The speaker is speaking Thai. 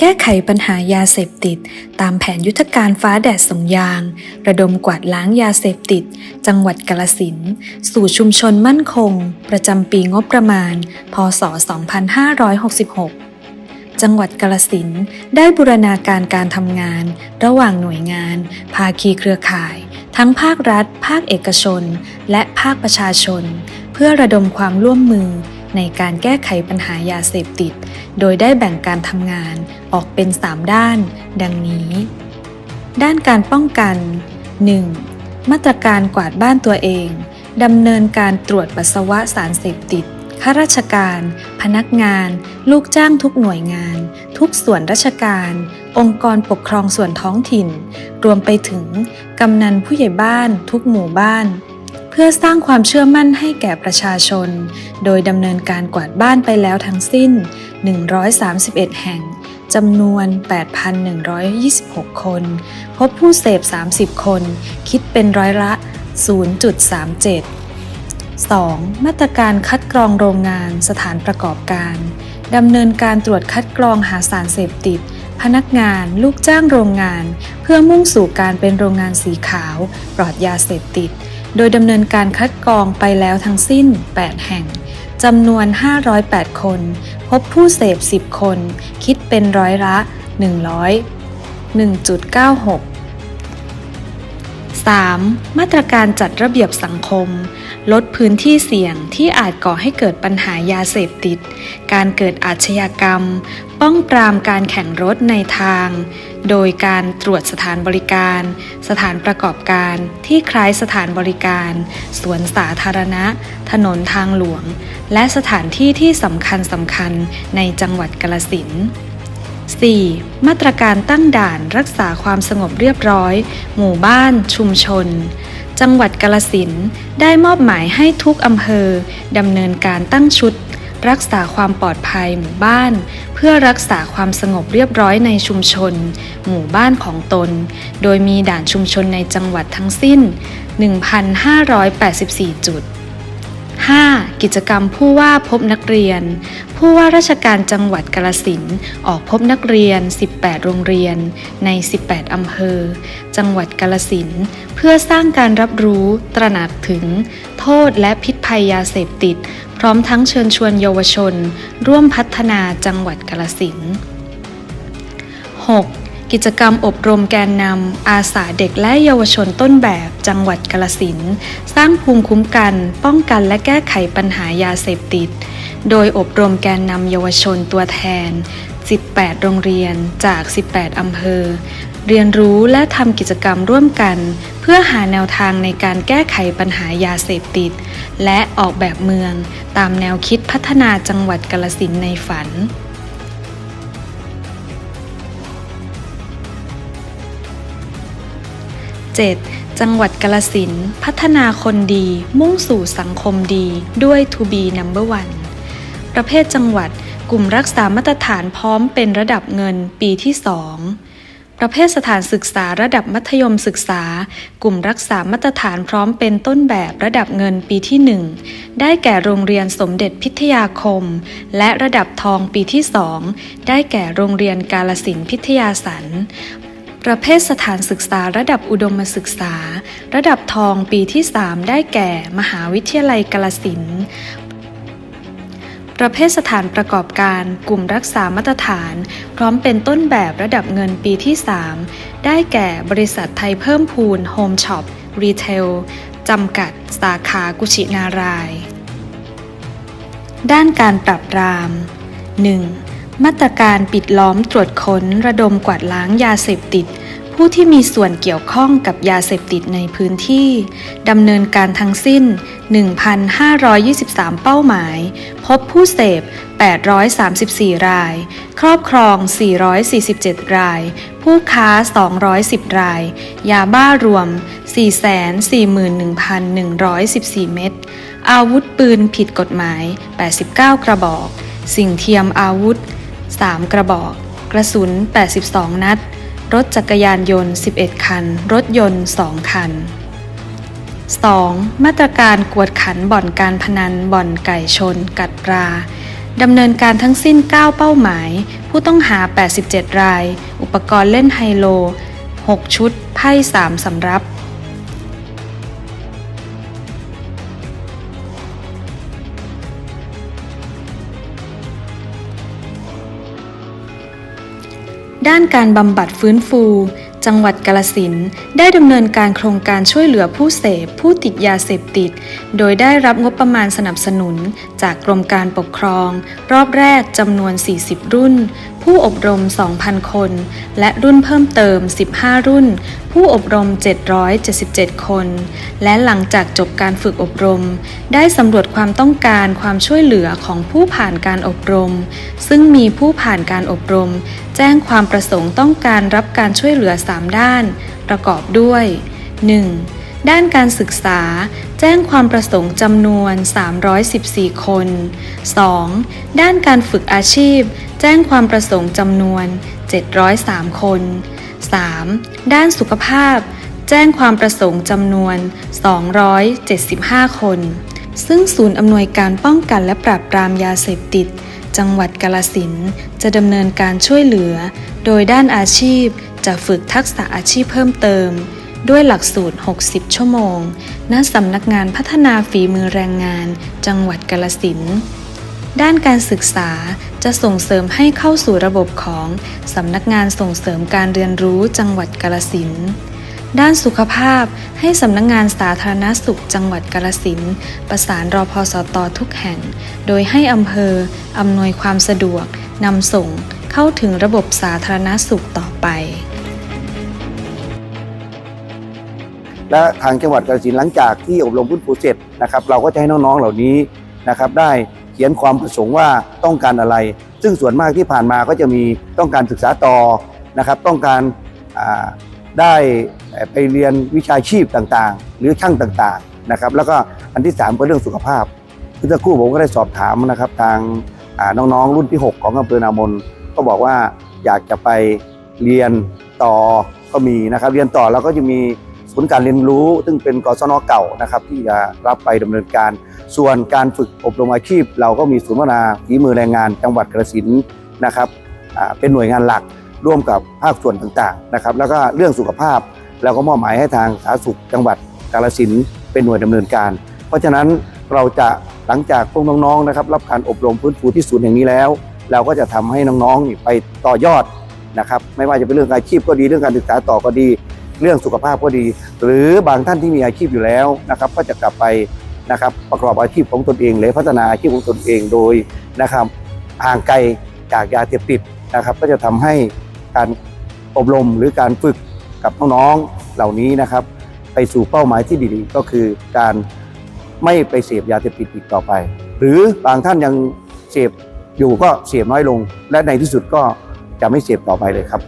แก้ไขปัญหายาเสพติด ตามแผนยุทธการฟ้าแดดสงยาง ระดมกวาดล้างยาเสพติด จังหวัดกาลสินสู่ชุมชนมั่นคง ประจำปีงบประมาณ พศ 2566จังหวัดกาลสินได้บูรณาการการทำงาน ระหว่างหน่วยงาน ภาคีเครือข่าย ทั้งภาครัฐ ภาคเอกชน และภาคประชาชน เพื่อระดมความร่วมมือ ในการแก้ไขปัญหายาเสพติด โดยได้แบ่งการทำงานออกเป็น 3 ด้าน ดังนี้ ด้านการป้องกัน 1. มาตรการกวาดบ้านตัวเองดำเนินการตรวจปัสสาวะสารเสพติดข้าราชการ พนักงาน ลูกจ้างทุกหน่วยงาน ทุกส่วนราชการ องค์กรปกครองส่วนท้องถิ่น รวมไปถึง กำนันผู้ใหญ่บ้าน ทุกหมู่บ้าน เพื่อสร้างความเชื่อมั่นให้แก่ประชาชน โดยดำเนินการกวาดบ้านไปแล้วทั้งสิ้น 131 แห่งจำนวน 8,126 คน พบผู้เสพ 30 คน คิดเป็นร้อยละ 0.37 2. มาตรการคัดกรองโรงงานสถานประกอบการ ดำเนินการตรวจคัดกรองหาสารเสพติด พนักงาน ลูกจ้างโรงงาน เพื่อมุ่งสู่การเป็นโรงงานสีขาว ปลอดยาเสพติด โดยดำเนินการคัดกรองไปแล้วทั้งสิ้น 8 แห่งจำนวน 508 คน พบผู้เสพ 10 คน คิดเป็นร้อยละ 100 1.96 3. มาตรการจัดระเบียบสังคม ลดพื้นที่เสี่ยงที่อาจก่อให้เกิดปัญหายาเสพติด การเกิดอาชญากรรม ป้องปรามการแข่งรถในทาง โดยการตรวจสถานบริการ สถานประกอบการที่คล้ายสถานบริการ สวนสาธารณะ ถนนทางหลวง และสถานที่ที่สำคัญสำคัญในจังหวัดกาลสินธุ์ 4. มาตรการตั้งด่านรักษาความสงบเรียบร้อย หมู่บ้าน ชุมชน จังหวัดกาลสินได้มอบหมายให้ทุกอำเภอดำเนินการตั้งชุด รักษาความปลอดภัยหมู่บ้าน เพื่อรักษาความสงบเรียบร้อยในชุมชน หมู่บ้านของตน โดยมีด่านชุมชนในจังหวัดทั้งสิ้น 1,584 จุด 5. กิจกรรมผู้ว่าพบนักเรียน ผู้ว่าราชการจังหวัดกาลสินออกพบนักเรียน 18 โรงเรียน ใน 18 อำเภอ จังหวัดกาลสินเพื่อสร้างการรับรู้ตระหนักถึง โทษและพิษภัยยาเสพติด พร้อมทั้งเชิญชวนเยาวชน ร่วมพัฒนาจังหวัดกาลสิน 6. กิจกรรมอบรมแกนนำอาสาเด็กและเยาวชนต้นแบบจังหวัดกาลสินสร้างภูมิคุ้มกัน ป้องกันและแก้ไขปัญหายาเสพติด โดยอบรมแกนนำเยาวชนตัวแทน 18 โรงเรียนจาก 18 อำเภอ เรียนรู้และทำกิจกรรมร่วมกัน เพื่อหาแนวทางในการแก้ไขปัญหายาเสพติด และออกแบบเมืองตามแนวคิดพัฒนาจังหวัดกาลสินในฝัน 7. จังหวัดกาลสินพัฒนาคนดีมุ่งสู่สังคมดีด้วย To be number one ประเภทจังหวัด กลุ่มรักษามาตรฐานพร้อมเป็นระดับเงินปีที่ 2 ประเภทสถานศึกษาระดับมัธยมศึกษา กลุ่มรักษามาตรฐานพร้อมเป็นต้นแบบระดับเงินปีที่ 1 ได้แก่โรงเรียนสมเด็จพิทยาคม และระดับทองปีที่ 2 ได้แก่โรงเรียนกาลสินพิทยาสันประเภทสถานศึกษาระดับอุดมศึกษา ระดับทองปีที่ 3 ได้แก่ มหาวิทยาลัยกาลสิน ประเภทสถานประกอบการกลุ่มรักษามาตรฐาน พร้อมเป็นต้นแบบระดับเงินปีที่ 3 ได้แก่บริษัทไทยเพิ่มพูนโฮมช็อปรีเทลจำกัด สาขากุชินาราย ด้านการปรับปราม 1. มาตรการปิดล้อมตรวจค้นระดมกวาดล้างยาเสพติด ผู้ที่มีส่วนเกี่ยวข้องกับยาเสพติดในพื้นที่ดำเนินการทั้งสิ้น 1,523 เป้าหมาย พบผู้เสพ 834 ราย ครอบครอง 447 ราย ผู้ค้า 210 ราย ยาบ้ารวม 441,114 เม็ด อาวุธปืนผิดกฎหมาย 89 กระบอก สิ่งเทียมอาวุธ 3 กระบอก กระสุน 82 นัด รถจักรยานยนต์ 11 คัน รถยนต์ 2 คัน 2. มาตรการกวดขันบ่อนการพนัน บ่อนไก่ชน กัดปลาดำเนินการทั้งสิ้น 9 เป้าหมาย ผู้ต้องหา 87 ราย อุปกรณ์เล่นไฮโล 6 ชุด ไพ่ 3 สำรับ ด้านการบำบัดฟื้นฟู จังหวัดกาลสินได้ดำเนินการโครงการช่วยเหลือผู้เสพผู้ติดยาเสพติด โดยได้รับงบประมาณสนับสนุน จากกรมการปกครอง รอบแรกจำนวน 40 รุ่น ผู้อบรม 2,000 คน และรุ่นเพิ่มเติม 15 รุ่น ผู้อบรม 777 คน และหลังจากจบการฝึกอบรม ได้สำรวจความต้องการความช่วยเหลือของผู้ผ่านการอบรม ซึ่งมีผู้ผ่านการอบรม แจ้งความประสงค์ต้องการรับการช่วยเหลือ 3 ด้าน ประกอบด้วย 1. ด้านการศึกษา แจ้งความประสงค์จำนวน 314 คน 2. ด้านการฝึกอาชีพ แจ้งความประสงค์จำนวน 703 คน 3. ด้านสุขภาพ แจ้งความประสงค์จำนวน 275 คน ซึ่งศูนย์อำนวยการป้องกันและปราบปรามยาเสพติด จังหวัดกาลสินจะดำเนินการช่วยเหลือ โดยด้านอาชีพจะฝึกทักษะอาชีพเพิ่มเติม ด้วยหลักสูตร 60 ชั่วโมง ณ สำนักงานพัฒนาฝีมือแรงงาน จังหวัดกาลสิน ด้านการศึกษาจะส่งเสริมให้เข้าสู่ระบบของ สำนักงานส่งเสริมการเรียนรู้จังหวัดกาลสิน ด้านสุขภาพให้สำนักงานสาธารณสุขจังหวัดกาลสินประสานรอพสตทุกแห่ง โดยให้อำเภออำนวยความสะดวกนำส่งเข้าถึงระบบสาธารณสุขต่อไป และทางจังหวัดกาฬสินธุ์หลังจากที่อบรมพื้นฟูเสร็จนะครับเราก็จะให้น้องๆเหล่านี้นะครับได้เขียนความประสงค์ว่าต้องการอะไร ซึ่งส่วนมากที่ผ่านมาก็จะมีต้องการศึกษาต่อนะครับ ต้องการได้ไปเรียนวิชาชีพต่างๆ หรือช่างต่างๆนะครับ แล้วก็อันที่สามก็เรื่องสุขภาพเมื่อสักครู่ผมก็ได้สอบถามนะครับทางน้องๆรุ่นที่ 6 ของอำเภอนามนก็บอกว่าอยากจะไปเรียนต่อก็มีนะครับ เรียนต่อเราก็จะมี นย์การเรียนรู้ ซึ่งเป็นกศนเก่านะครับ ที่จะรับไปดำเนินการ ส่วนการฝึกอบรมอาชีพ เราก็มีศูนย์พัฒนาฝีมือแรงงาน จังหวัดกระสินนะครับเป็นหน่วยงานหลักร่วมกับภาคส่วนต่างๆนะครับ แล้วก็เรื่องสุขภาพเราก็มอบหมายให้ทางสาธารณสุขจังหวัดกาฬสินเป็นหน่วยดำเนินการ เพราะฉะนั้นเราจะหลังจากพวกน้องๆนะครับ รับการอบรมฟื้นฟูที่ศูนย์แห่งนี้แล้ว เราก็จะทำให้น้องๆนี่ไปต่อยอดนะครับ ไม่ว่าจะเป็นเรื่องอาชีพก็ดีเรื่องการศึกษาต่อก็ดี เรื่องสุขภาพก็ดี หรือบางท่านที่มีอาชีพอยู่แล้วนะครับก็จะกลับไปนะครับประกอบอาชีพของตนเองหรือพัฒนาอาชีพของตนเองโดยนะครับห่างไกลจากยาเสพติดนะครับ ก็จะทำให้การอบรมหรือการฝึกกับน้องๆเหล่านี้นะครับ ไปสู่เป้าหมายที่ดีๆก็คือการไม่ไปเสพยาเสพติดอีกต่อไป หรือบางท่านยังเสพอยู่ก็เสพน้อยลง และในที่สุดก็จะไม่เสพต่อไปเลยครับ